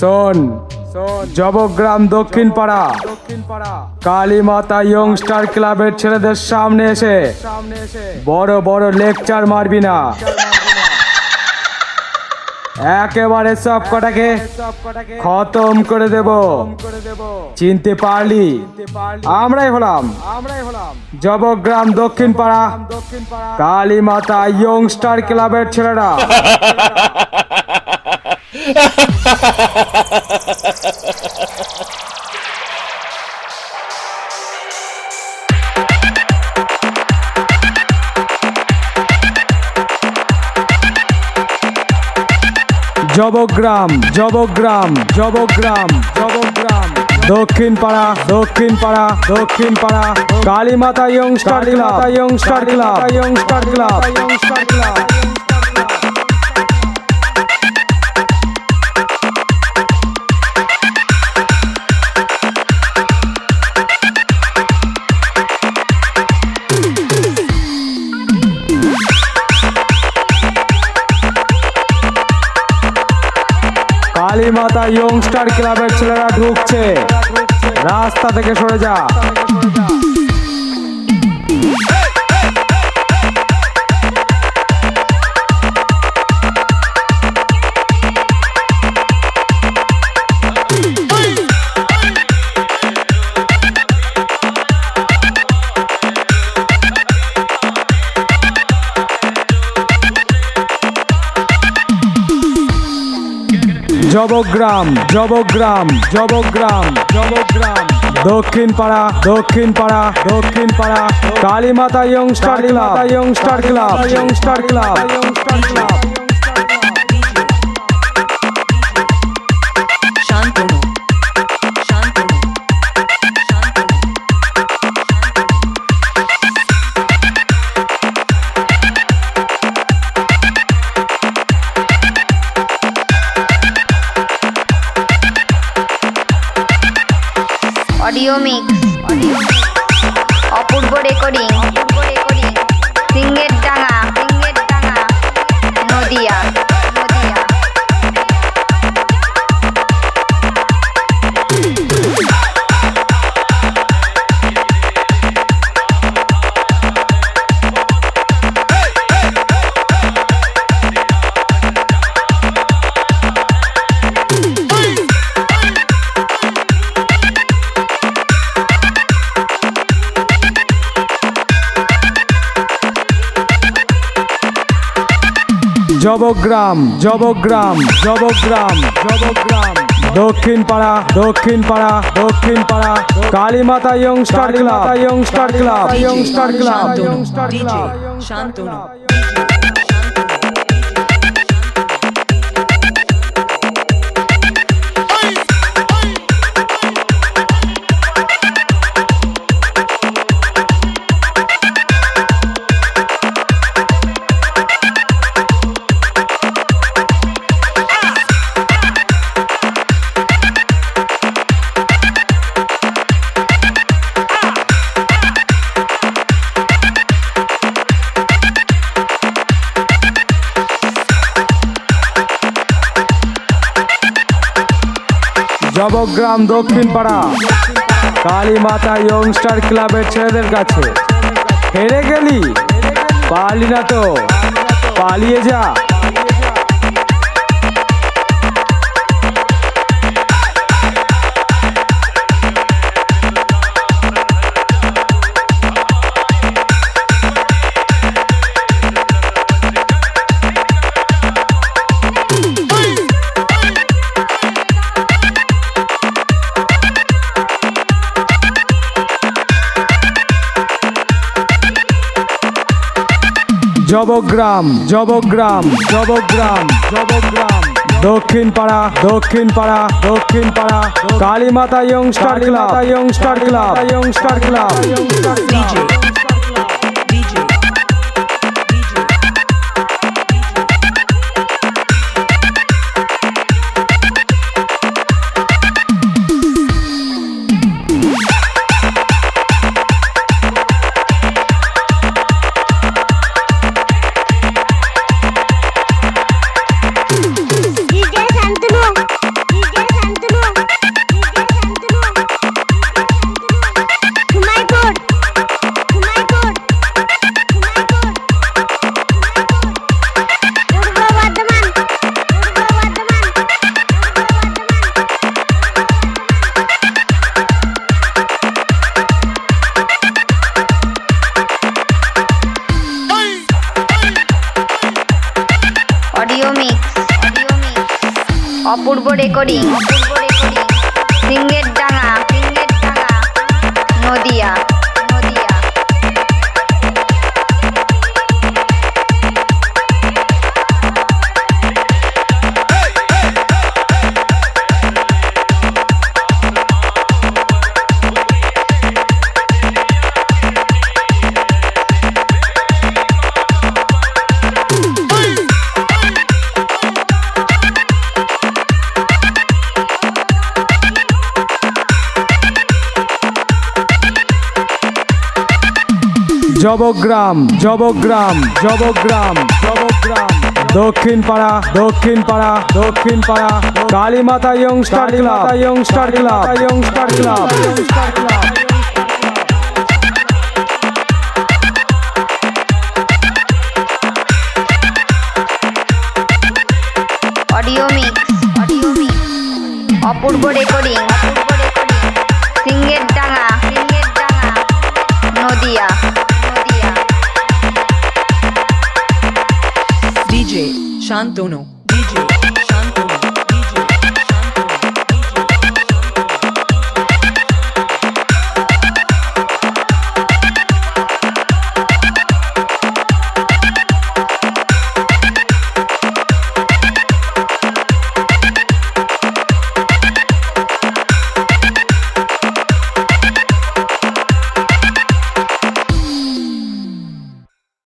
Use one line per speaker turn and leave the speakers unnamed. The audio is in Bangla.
শোন, জবগ্রাম দক্ষিণ পাড়া কালী মাতা ইয়ংস্টার ক্লাবের ছেলেদের সামনে এসে বড় বড় লেকচার মারবি না। একেবারে সব কটাকে খতম করে দেব। চিনতে পারলি? আমরাই হলাম। জবগ্রাম দক্ষিণ পাড়া কালী মাতা ইয়ংস্টার ক্লাবের ছেলেরা। জবগ্রাম জবগ্রাম জবগ্রাম জবগ্রাম। দক্ষিণ পাড়া Dakshin Para Dakshin Para Kalimata youngster club youngster club youngster club youngster club. Kalimata youngster ক্লাবের ছেলেরা ঢুকছে। রাস্তা থেকে সরে যা। জবগ্রাম জবগ্রাম জবগ্রাম জবগ্রাম। দক্ষিণ পাড়া Dakshin Para Dakshin Para. Kalimata youngster club. Youngster club. Youngster club. Youngster club.
Shantanu.
Audio mix Apurba recording Singerdanga Singerdanga Nadia
জবগ্রাম জবগ্রাম জবগ্রাম জবগ্রাম। দক্ষিণ পাড়া Dakshin Para Dakshin Para. Kalimata youngster club youngster club youngster club
youngster
club
Shantanu
Jobgram Dakshin Para Kali মাতা ইয়ংস্টার ক্লাবের ছেলেদের কাছে। হেরে গেলি। পালি না তো। পালিয়ে যা। জবগ্রাম জবগ্রাম জবগ্রাম জবগ্রাম। দক্ষিণ পাড়া Dakshin Para Dakshin Para. Kalimata youngster club youngster club youngster club
youngster DJ
Apurba recording.
Jobgram Jobgram Jobgram Jobgram. Dakshin Para Dakshin Para Dakshin Para. Kalimata youngster club youngster club youngster club
audio mix audio mix Apurba recording Apurba recording সিঙ্গের
शांत दोनों।